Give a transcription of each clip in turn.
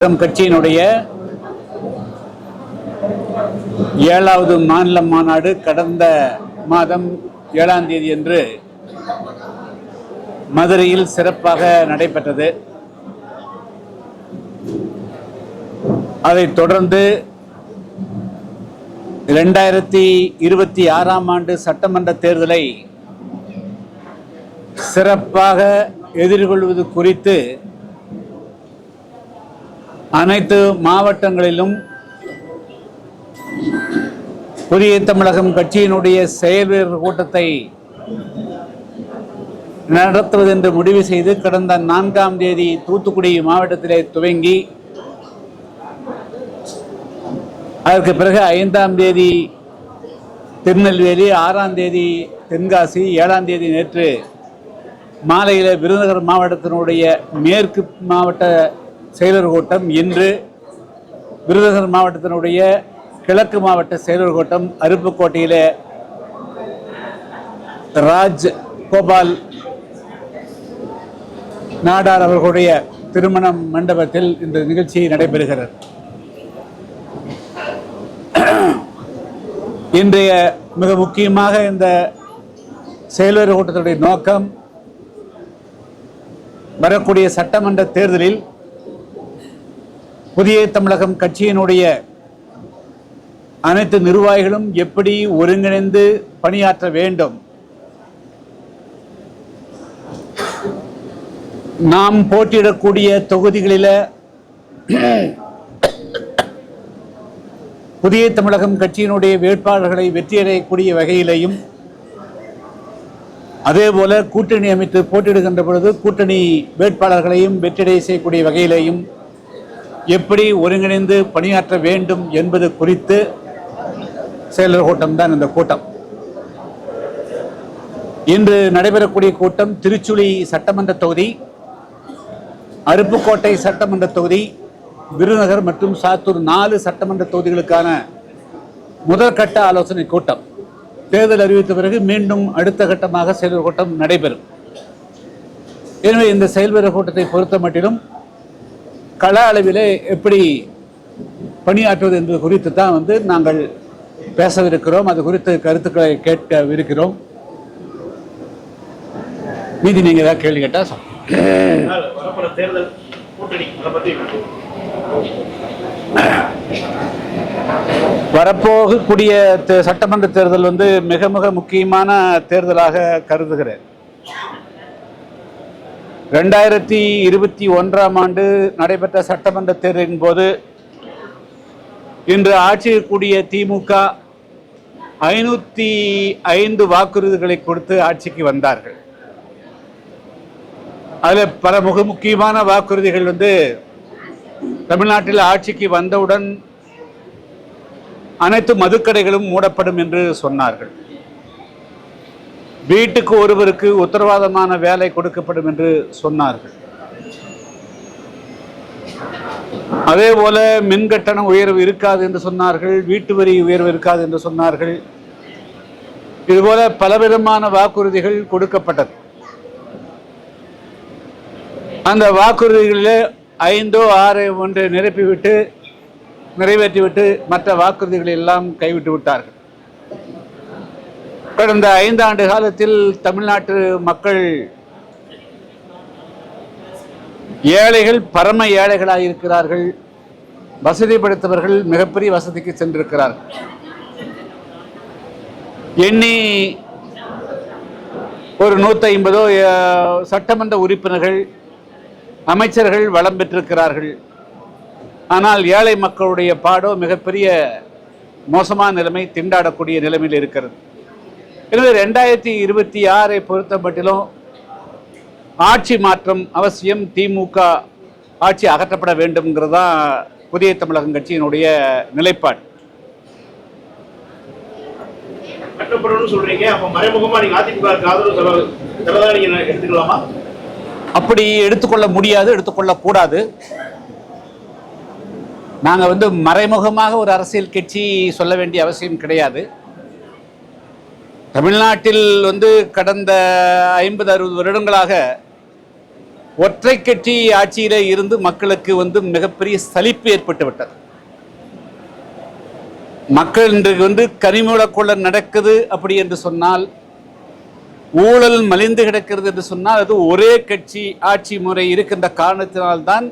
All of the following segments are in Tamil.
நம் கட்சியினுடைய ஏழாவது மாநில மாநாடு கடந்த மாதம் ஏழாம் தேதி அன்று மதுரையில் சிறப்பாக நடைபெற்றது. அதைத் தொடர்ந்து இரண்டாயிரத்தி இருபத்தி ஆறாம் ஆண்டு சட்டமன்ற தேர்தலை சிறப்பாக எதிர்கொள்வது குறித்து அனைத்து மாவட்டங்களிலும் புதிய தமிழகம் கட்சியினுடைய செயல் வீரர் கூட்டத்தை நடத்துவது என்று முடிவு செய்து கடந்த நான்காம் தேதி தூத்துக்குடி மாவட்டத்திலே துவங்கி அதற்கு பிறகு ஐந்தாம் தேதி திருநெல்வேலி ஆறாம் தேதி தென்காசி ஏழாம் தேதி நேற்று மாலையில் விருதுநகர் மாவட்டத்தினுடைய மேற்கு மாவட்ட செயலர் கூட்டம் இன்று விருதுநகர் மாவட்டத்தினுடைய கிழக்கு மாவட்ட செயலர் கூட்டம் அருப்புக்கோட்டையில் ராஜ் கோபால் நாடார் அவர்களுடைய திருமண மண்டபத்தில் இந்த நிகழ்ச்சி நடைபெறுகிறது. இன்றைய மிக முக்கியமாக இந்த செயலர் கூட்டத்தினுடைய நோக்கம் வரக்கூடிய சட்டமன்ற தேர்தலில் புதிய தமிழகம் கட்சியினுடைய அனைத்து நிர்வாகிகளும் எப்படி ஒருங்கிணைந்து பணியாற்ற வேண்டும்? நாம் போட்டியிடக்கூடிய தொகுதிகளில் புதிய தமிழகம் கட்சியினுடைய வேட்பாளர்களை வெற்றியடையக்கூடிய வகையிலையும் அதே போல கூட்டணி அமைத்து போட்டியிடுகின்ற பொழுது கூட்டணி வேட்பாளர்களையும் வெற்றியடைய செய்யக்கூடிய வகையிலையும் எப்படி ஒருங்கிணைந்து பணியாற்ற வேண்டும் என்பது குறித்து செயலர் கூட்டம் தான் இந்த கூட்டம். இன்று நடைபெறக்கூடிய கூட்டம் திருச்சுழி சட்டமன்ற தொகுதி அருப்புக்கோட்டை சட்டமன்ற தொகுதி விருதுநகர் மற்றும் சாத்தூர் நாலு சட்டமன்ற தொகுதிகளுக்கான முதற்கட்ட ஆலோசனை கூட்டம். தேர்தல் அறிவித்த பிறகு மீண்டும் அடுத்த கட்டமாக செயல்வர் கூட்டம் நடைபெறும். எனவே இந்த செயல்வீரர் கூட்டத்தை பொறுத்த மட்டிலும் கள அளவிலே எப்படி பணியாற்றுவது என்பது குறித்து தான் வந்து நாங்கள் பேசவிருக்கிறோம். அது குறித்து கருத்துக்களை கேட்கவிருக்கிறோம். மீதி நீங்கள் ஏதாவது கேள்வி கேட்டால் வரப்போகக்கூடிய தே- சட்டமன்ற தேர்தல் வந்து மிக மிக முக்கியமான தேர்தலாக கருதுகிறேன். ரெண்டாயிரத்தி இருபத்தி ஒன்றாம் ஆண்டு நடைபெற்ற சட்டமன்ற தேர்தலின் போது இன்று ஆட்சியில் கூடிய திமுக ஐநூற்றி ஐந்து வாக்குறுதிகளை கொடுத்து ஆட்சிக்கு வந்தார்கள். அதில் பல மிக முக்கியமான வாக்குறுதிகள் வந்து தமிழ்நாட்டில் ஆட்சிக்கு வந்தவுடன் அனைத்து மதுக்கடைகளும் மூடப்படும் என்று சொன்னார்கள். வீட்டுக்கு ஒருவருக்கு உத்தரவாதமான வேலை கொடுக்கப்படும் என்று சொன்னார்கள். அதே போல மின்கட்டண உயர்வு இருக்காது என்று சொன்னார்கள் வீட்டு வரி உயர்வு இருக்காது என்று சொன்னார்கள். இதுபோல பலவிதமான வாக்குறுதிகள் கொடுக்கப்பட்டது. அந்த வாக்குறுதிகளில் ஐந்தோ ஆறு ஒன்று நிரப்பிவிட்டு நிறைவேற்றிவிட்டு மற்ற வாக்குறுதிகளை எல்லாம் கைவிட்டு விட்டார்கள். கடந்த ஐந்து ஆண்டு காலத்தில் தமிழ்நாட்டு மக்கள் ஏழைகள் பரம ஏழைகளாக இருக்கிறார்கள். வசதி படைத்தவர்கள் மிகப்பெரிய வசதிக்கு சென்றிருக்கிறார்கள். எண்ணி ஒரு நூற்றி ஐம்பதோ சட்டமன்ற உறுப்பினர்கள் அமைச்சர்கள் வளம் பெற்றிருக்கிறார்கள். ஆனால் ஏழை மக்களுடைய பாடோ மிகப்பெரிய மோசமான நிலைமை திண்டாடக்கூடிய நிலைமையில் இருக்கிறது. எனவே ரெண்டாயிரத்தி இருபத்தி ஆறை பொறுத்த மட்டிலும் ஆட்சி மாற்றம் அவசியம். திமுக ஆட்சி அகற்றப்பட வேண்டும்ங்கிறது தான் புதிய தமிழகம் கட்சியினுடைய நிலைப்பாடு. அப்படி எடுத்துக்கொள்ள முடியாது எடுத்துக்கொள்ள கூடாது. நாங்கள் வந்து மறைமுகமாக ஒரு அரசியல் கட்சி சொல்ல வேண்டிய அவசியம் கிடையாது. தமிழ்நாட்டில் வந்து கடந்த ஐம்பது அறுபது வருடங்களாக ஒற்றை கட்சி ஆட்சியில் இருந்து மக்களுக்கு வந்து மிகப்பெரிய சலிப்பு ஏற்பட்டு விட்டது மக்கள் இன்றைக்கு வந்து கனிமூல கொள்ள நடக்குது அப்படி என்று சொன்னால் ஊழல் மலிந்து கிடக்கிறது என்று சொன்னால் அது ஒரே கட்சி ஆட்சி முறை இருக்கின்ற காரணத்தினால்தான்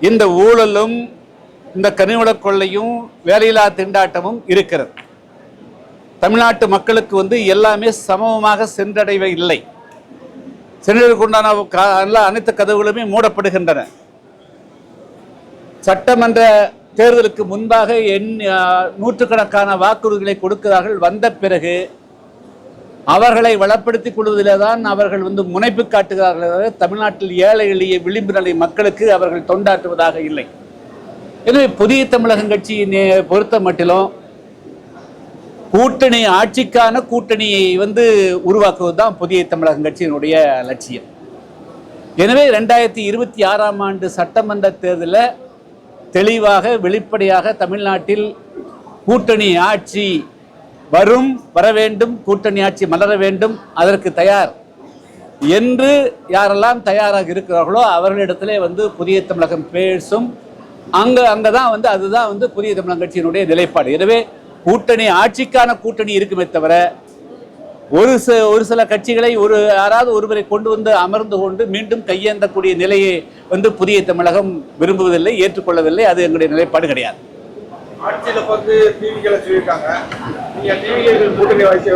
இந்த ஊழலும் இந்த கனிமூல கொள்ளையும் வேலையில்லா திண்டாட்டமும் இருக்கிறது. தமிழ்நாட்டு மக்களுக்கு வந்து எல்லாமே சமமாக சென்றடைவை இல்லை. சென்றடைவுக்குண்டான எல்லா அனைத்து கதவுகளுமே மூடப்படுகின்றன. சட்டமன்ற தேர்தலுக்கு முன்பாக எண் நூற்றுக்கணக்கான வாக்குறுதிகளை கொடுக்கிறார்கள். வந்த பிறகு அவர்களை வளப்படுத்திக் கொள்வதிலே தான் அவர்கள் வந்து முனைப்பு காட்டுகிறார்கள். தமிழ்நாட்டில் ஏழை எளிய விளிம்பு நிலை மக்களுக்கு அவர்கள் தொண்டாற்றுவதாக இல்லை. எனவே புதிய தமிழகம் கட்சியை பொறுத்த மட்டிலும் கூட்டணி ஆட்சிக்கான கூட்டணியை வந்து உருவாக்குவது தான் புதிய தமிழகம் கட்சியினுடைய லட்சியம். எனவே ரெண்டாயிரத்தி இருபத்தி ஆறாம் ஆண்டு சட்டமன்ற தேர்தலில் தெளிவாக வெளிப்படையாக தமிழ்நாட்டில் கூட்டணி ஆட்சி வரும் வர வேண்டும் கூட்டணி ஆட்சி மலர வேண்டும் அதற்கு தயார் என்று யாரெல்லாம் தயாராக இருக்கிறார்களோ அவர்களிடத்திலே வந்து புதிய தமிழகம் பேசும். அங்கே அங்கே தான் வந்து அதுதான் வந்து புதிய தமிழகம் கட்சியினுடைய நிலைப்பாடு. எனவே கூட்டணி ஆட்சிக்கான கூட்டணி இருக்குமே தவிர ஒரு ச ஒரு சில கட்சிகளை ஒரு யாராவது ஒருவரை கொண்டு வந்து அமர்ந்து கொண்டு மீண்டும் கையேந்தக்கூடிய நிலையை வந்து புதிய தமிழகம் விரும்புவதில்லை ஏற்றுக்கொள்ளவில்லை. அது எங்களுடைய நிலைப்பாடு கிடையாது. ஆட்சியில பார்த்து டிவிகளை சொல்லியிருக்காங்க. நீங்க டிவிகள் கூட்டணி வாய்ச்சி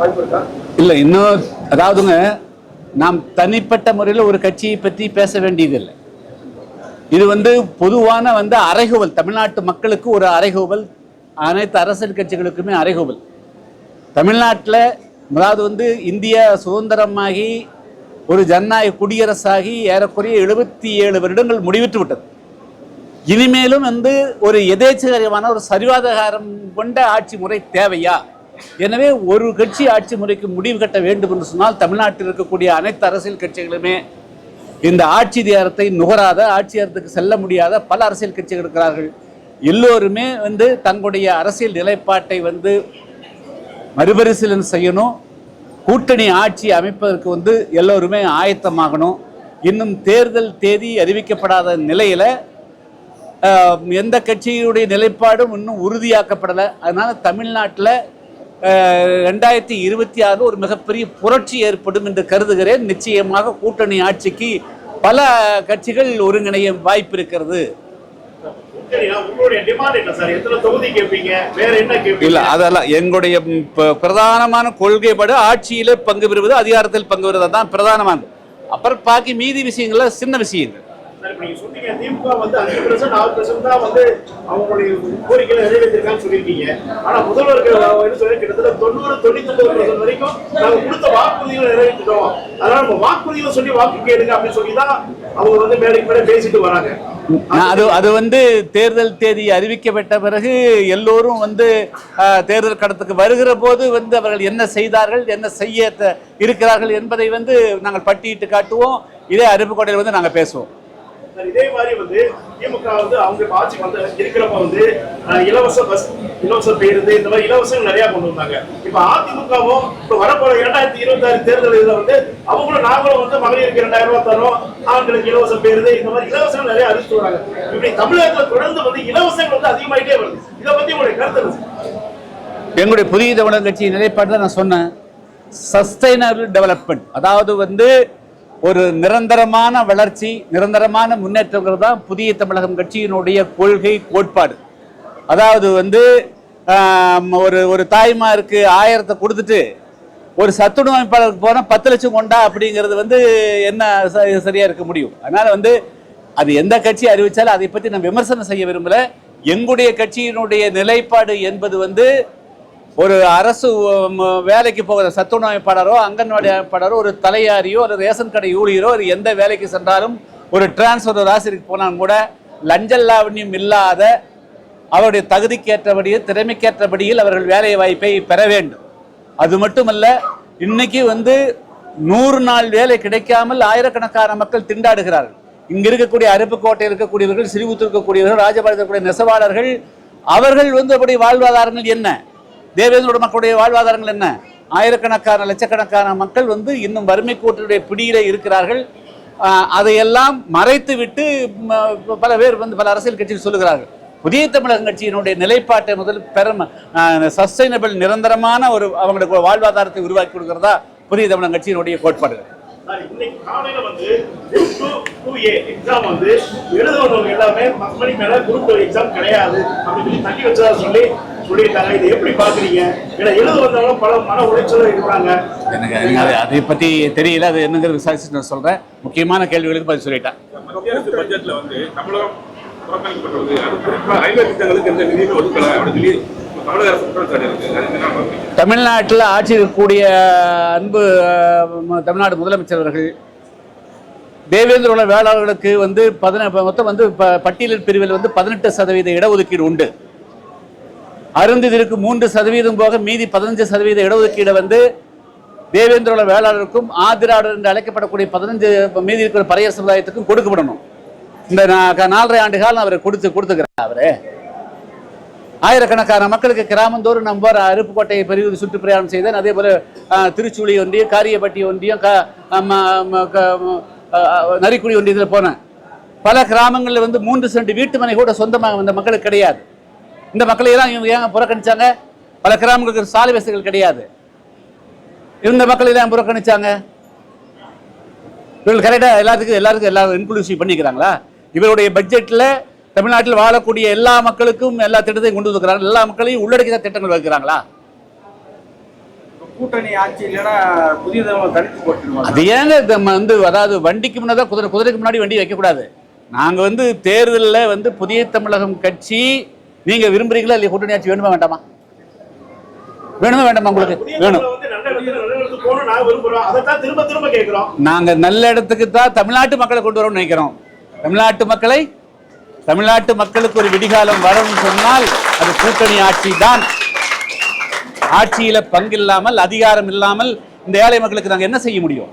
வாய்ப்பு இருக்கா இல்லை இன்னும் அதாவதுங்க நாம் தனிப்பட்ட முறையில் ஒரு கட்சியை பற்றி பேச வேண்டியதில்லை. இது வந்து பொதுவான வந்து அறைகூவல் தமிழ்நாட்டு மக்களுக்கு ஒரு அறைகூவல் அனைத்து அரசியல் கட்சிகளுக்குமே அறைகூவல். தமிழ்நாட்டில் அதாவது வந்து இந்தியா சுதந்திரமாகி ஒரு ஜனநாயக குடியரசாகி ஏறக்குறைய எழுபத்தி ஏழு வருடங்கள் முடிவிட்டு விட்டது. இனிமேலும் வந்து ஒரு எதேச்சகரமான ஒரு சரிவாதகாரம் கொண்ட ஆட்சி முறை தேவையா? எனவே ஒரு கட்சி ஆட்சி முறைக்கு முடிவு கட்ட வேண்டும் என்று சொன்னால் தமிழ்நாட்டில் இருக்கக்கூடிய அனைத்து அரசியல் கட்சிகளுமே இந்த ஆட்சி அதிகாரத்தை நுகராத ஆட்சியாரத்துக்கு செல்ல முடியாத பல அரசியல் கட்சிகள் இருக்கிறார்கள். எல்லோருமே வந்து தங்களுடைய அரசியல் நிலைப்பாட்டை வந்து மறுபரிசீலனை செய்யணும். கூட்டணி ஆட்சி அமைப்பதற்கு வந்து எல்லோருமே ஆயத்தமாகணும். இன்னும் தேர்தல் தேதி அறிவிக்கப்படாத நிலையில் எந்த கட்சியுடைய நிலைப்பாடும் இன்னும் உறுதியாக்கப்படலை. அதனால் தமிழ்நாட்டில் ரெண்டாயிரத்தி இருபத்தி ஆறு ஒரு மிகப்பெரிய புரட்சி ஏற்படும் என்று கருதுகிறேன். நிச்சயமாக கூட்டணி ஆட்சிக்கு பல கட்சிகள் ஒருங்கிணைய வாய்ப்பு இருக்கிறது. இல்ல அதெல்லாம் எங்களுடைய பிரதானமான கொள்கைப்படு ஆட்சியிலே பங்கு பெறுவது அதிகாரத்தில் பங்கு பெறுவது தான் பிரதானமானது. அப்புறம் பாக்கி மீதி விஷயங்கள்ல சின்ன விஷயங்கள். சொன்னீங்க திமுக வந்து அஞ்சு பெர்சன்ட் ஆறு பெர்சன்ட் தான் வந்து அவங்களுடைய கோரிக்கைகளை நிறைவேற்றிருக்கான்னு சொல்லியிருக்கீங்க. ஆனா முதல்வர்கள் சொல்லி கிட்டத்தட்ட தொண்ணூறு தொண்ணூத்தி ஒன்பது பெர்சன்ட் வரைக்கும் நாங்க கொடுத்த வாக்குறுதிகளை நிறைவேற்றிட்டோம். அதனால நம்ம வாக்குறுதிகளை சொல்லி வாக்கு கேளுங்க அப்படின்னு சொல்லி தான் அவங்க வந்து மேடைக்கு மேலே பேசிட்டு வராங்க. அது அது வந்து தேர்தல் தேதி அறிவிக்கப்பட்ட பிறகு எல்லோரும் வந்து ஆஹ், தேர்தல் கடத்துக்கு வருகிற போது வந்து அவர்கள் என்ன செய்தார்கள் என்ன செய்ய இருக்கிறார்கள் என்பதை வந்து நாங்கள் பட்டியிட்டு காட்டுவோம். இதே அருப்புக்கோட்டையில் வந்து நாங்கள் பேசுவோம். இதே மாதிரி வந்து திமுக வந்து அவங்க ஆட்சி வந்து இருக்கிறப்ப வந்து இலவச பஸ் இலவச பேருந்து இந்த மாதிரி இலவசங்கள் நிறைய கொண்டு வந்தாங்க. இப்ப அதிமுகவும் இப்ப வரப்போற இரண்டாயிரத்தி இருபத்தி ஆறு தேர்தல் இதுல வந்து அவங்களும் நாங்களும் வந்து மகளிருக்கு இரண்டாயிரம் ரூபாய் தரோம் ஆண்களுக்கு இலவச பேருந்து இந்த மாதிரி இலவசங்கள் நிறைய அறிவிச்சு வராங்க. இப்படி தமிழகத்துல தொடர்ந்து வந்து இலவசங்கள் வந்து அதிகமாயிட்டே வருது. இதை பத்தி உங்களுடைய கருத்து எங்களுடைய புதிய தமிழக கட்சி நிலைப்பாடு தான் நான் சொன்னேன். சஸ்டைனபிள் டெவலப்மெண்ட் அதாவது வந்து ஒரு நிரந்தரமான வளர்ச்சி நிரந்தரமான முன்னேற்றங்கள் தான் புதிய தமிழகம் கட்சியினுடைய கொள்கை கோட்பாடு. அதாவது வந்து ஒரு ஒரு தாய்மாருக்கு ஆயிரத்தை கொடுத்துட்டு ஒரு சத்துணவு அமைப்பாளருக்கு போனால் பத்து லட்சம் கொண்டா அப்படிங்கிறது வந்து என்ன ச- இருக்க முடியும். அதனால் வந்து அது எந்த கட்சி அறிவித்தாலும் அதை பற்றி நான் விமர்சனம் செய்ய விரும்பலை. எங்களுடைய கட்சியினுடைய நிலைப்பாடு என்பது வந்து ஒரு அரசு வேலைக்கு போகிற சத்துணவு அமைப்பாளரோ அங்கன்வாடி அமைப்பாளரோ ஒரு தலையாரியோ ஒரு ரேஷன் கடை ஊழியரோ ஒரு எந்த வேலைக்கு சென்றாலும் ஒரு டிரான்ஸ்ஃபர் ஒரு ஆசிரியருக்கு போனாலும் கூட லஞ்ச லாவண்யம் இல்லாத அவருடைய தகுதிக்கேற்றபடியே திறமைக்கேற்றபடியில் அவர்கள் வேலை வாய்ப்பை பெற வேண்டும். அது மட்டுமல்ல இன்னைக்கு வந்து நூறு நாள் வேலை கிடைக்காமல் ஆயிரக்கணக்கான மக்கள் திண்டாடுகிறார்கள். இங்கே இருக்கக்கூடிய அருப்புக்கோட்டையில் இருக்கக்கூடியவர்கள் சிறுபுத்தூர் இருக்கக்கூடியவர்கள் ராஜபாளையத்தில் இருக்கக்கூடிய நெசவாளர்கள் அவர்கள் வந்து அப்படி வாழ்வாதாரங்கள் என்ன? தேவேந்திரோட மக்களுடைய வாழ்வாதாரங்கள் என்ன? ஆயிரக்கணக்கான லட்சக்கணக்கான மக்கள் வந்து இன்னும் வறுமை கோட்டினுடைய பிடியிலே இருக்கிறார்கள். அதையெல்லாம் மறைத்து விட்டு பல பேர் வந்து பல அரசியல் கட்சிகள் சொல்லுகிறார்கள். புதிய தமிழகம் கட்சியினுடைய நிலைப்பாட்டை முதல் பெரும் சஸ்டைனபிள் நிரந்தரமான ஒரு அவங்களுக்கு வாழ்வாதாரத்தை உருவாக்கி கொடுக்கிறதா புதிய தமிழகம் கட்சியினுடைய கோட்பாடுகள். எல்லாமே மேல குரூப் எக்ஸாம் கிடையாது அப்படின்னு சொல்லி தள்ளி வச்சதா சொல்லி சொல்லியிருக்காங்க. இதை எப்படி பாக்குறீங்க ஏன்னா எழுத வந்தவங்க பல மன உளைச்சலும் இருக்கிறாங்க. எனக்கு எனக்கு அது பற்றி தெரியல. அது என்னங்கிறது விசாரிச்சு நான் சொல்கிறேன் முக்கியமான கேள்விகளுக்கு பதில் சொல்லிட்டேன் மத்திய அரசு பட்ஜெட்ல வந்து தமிழகம் புறக்கணிக்கப்பட்டுள்ளது. அது குறிப்பா ரயில்வே திட்டங்களுக்கு எந்த நிதியுமே ஒதுக்கல அப்படின்னு சொல்லி தமிழக அரசு குற்றச்சாட்டு இருக்கு. அது என்ன பார்க்குறீங்க? தமிழ்நாட்டில் ஆட்சி இருக்கக்கூடிய அன்பு தமிழ்நாடு முதலமைச்சர் அவர்கள் தேவேந்திர உள்ள வேளாளர்களுக்கு வந்து பதின மொத்தம் வந்து ப- பட்டியலின் பிரிவில் வந்து பதினெட்டு சதவீத இடஒதுக்கீடு உண்டு. அருந்ததிற்கு மூன்று சதவீதம் போக மீதி பதினஞ்சு சதவீத இடஒதுக்கீடு வந்து தேவேந்திர வேளாளருக்கும் ஆதிராடர் என்று அழைக்கப்படக்கூடிய பதினஞ்சு மீதி இருக்கிற பழைய சமுதாயத்துக்கும் கொடுக்கப்படணும். இந்த நாலரை ஆண்டு காலம் அவர் கொடுத்து கொடுத்துக்கிறார் அவரு. ஆயிரக்கணக்கான மக்களுக்கு கிராமந்தோறும் நம்ப அருப்புக்கோட்டையை பெரிய சுற்றுப்பிரயாணம் செய்தேன். அதே போல ஆஹ், திருச்சூழி ஒன்றியம் காரியப்பட்டி ஒன்றியம் க நரிக்குடி ஒன்றியத்தில் போனேன். பல கிராமங்களில் வந்து மூன்று சென்ட் வீட்டு மனை கூட சொந்தமாக வந்த மக்களுக்கு கிடையாது. இந்த மக்களை எல்லாம் இவங்க ஏன் புறக்கணிச்சாங்க? பல கிராமங்களுக்கு சாலை வசதிகள் கிடையாது. இந்த மக்களை எல்லாம் புறக்கணிச்சாங்க. இவர்கள் கரெக்டாக எல்லாத்துக்கும் எல்லாருக்கும் எல்லாரும் இன்க்ளூசிவ் பண்ணிக்கிறாங்களா? இவருடைய பட்ஜெட்டில் தமிழ்நாட்டில் வாழக்கூடிய எல்லா மக்களுக்கும் எல்லா திட்டத்தையும் கொண்டு வந்துக்கிறாங்க எல்லா மக்களையும் உள்ளடக்கி தான் திட்டங்கள் வைக்கிறாங்களா? கூட்டணி ஆட்சி இல்லைன்னா புதிய தலைவர் தனித்து போட்டுருவாங்க. அது ஏங்க வந்து அதாவது வண்டிக்கு முன்னதான் குதிரை குதிரைக்கு முன்னாடி வண்டி வைக்கக்கூடாது. நாங்கள் வந்து தேர்தலில் வந்து புதிய தமிழகம் கட்சி நீங்க விரும்புறீங்களா இல்லை கூட்டணி ஆட்சி வேணுமா வேண்டாமா? வேணுமா வேண்டாமா உங்களுக்கு? வேணும். நாங்க நல்ல இடத்துக்கு தான் தமிழ்நாட்டு மக்களை கொண்டு வரோம்னு நினைக்கிறோம். தமிழ்நாட்டு மக்களை தமிழ்நாட்டு மக்களுக்கு ஒரு விடிகாலம் வரும் சொன்னால் அது கூட்டணி ஆட்சி தான். ஆட்சியில பங்கு இல்லாமல் அதிகாரம் இல்லாமல் இந்த ஏழை மக்களுக்கு நாங்க என்ன செய்ய முடியும்?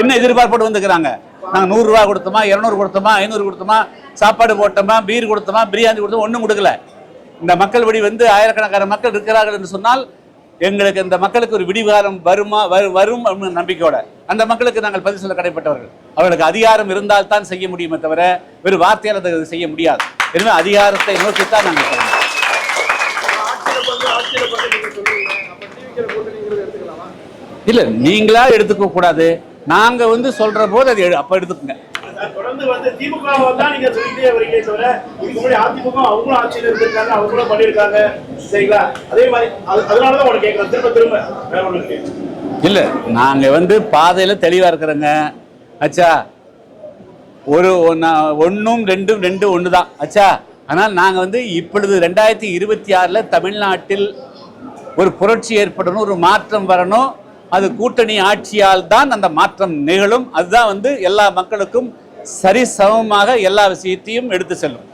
என்ன எதிர்பார்ப்போடு வந்துக்கிறாங்க நாங்க நூறு ரூபாய் கொடுத்தோமா இருநூறு கொடுத்தோமா ஐநூறு கொடுத்தோமா சாப்பாடு போட்டோமா பீர் கொடுத்தோமா பிரியாணி கொடுத்தோமா ஒன்றும் கொடுக்கல. இந்த மக்கள் வழி வந்து ஆயிரக்கணக்கான மக்கள் இருக்கிறார்கள் என்று சொன்னால் எங்களுக்கு இந்த மக்களுக்கு ஒரு விடிவாரம் வருமா வரு- வரும் அப்படின்னு நம்பிக்கையோட அந்த மக்களுக்கு நாங்கள் பதில் சொல்ல கடைப்பட்டவர்கள். அவர்களுக்கு அதிகாரம் இருந்தால் தான் செய்ய முடியுமே தவிர வெறும் வார்த்தையால் அதை செய்ய முடியாது. எனவே அதிகாரத்தை நோக்கித்தான் நாங்கள் செய்யணும் இல்ல நீங்களா எடுத்துக்க கூடாது நாங்க வந்து சொல்ற போது அது அப்போ எடுத்துக்கோங்க. சார், தொடர்ந்து வந்து திமுக தான் நீங்க சொல்லிட்டே வரீங்களே தவிர இதுக்கு முன்னாடி அதிமுக அவங்களும் ஆட்சியில் இருந்திருக்காங்க அவங்களும் பண்ணியிருக்காங்க சரிங்களா? அதே மாதிரி அதனாலதான் உனக்கு கேட்கறேன். திரும்ப திரும்ப வேற ஒன்று இருக்கு இல்ல நாங்க வந்து பாதையில தெளிவா இருக்கிறோங்க. அச்சா ஒரு ஒன்னா- ஒண்ணும் ரெண்டும் ரெண்டு ஒன்று தான் அச்சா ஆனால் நாங்க வந்து இப்பொழுது ரெண்டாயிரத்தி இருபத்தி ஆறுல தமிழ்நாட்டில் ஒரு புரட்சி ஏற்படணும் ஒரு மாற்றம் வரணும். அது கூட்டணி ஆட்சியால் தான் அந்த மாற்றம் நிகழும். அதுதான் வந்து எல்லா மக்களுக்கும் சரிசமமாக எல்லா விஷயத்தையும் எடுத்து செல்லும்.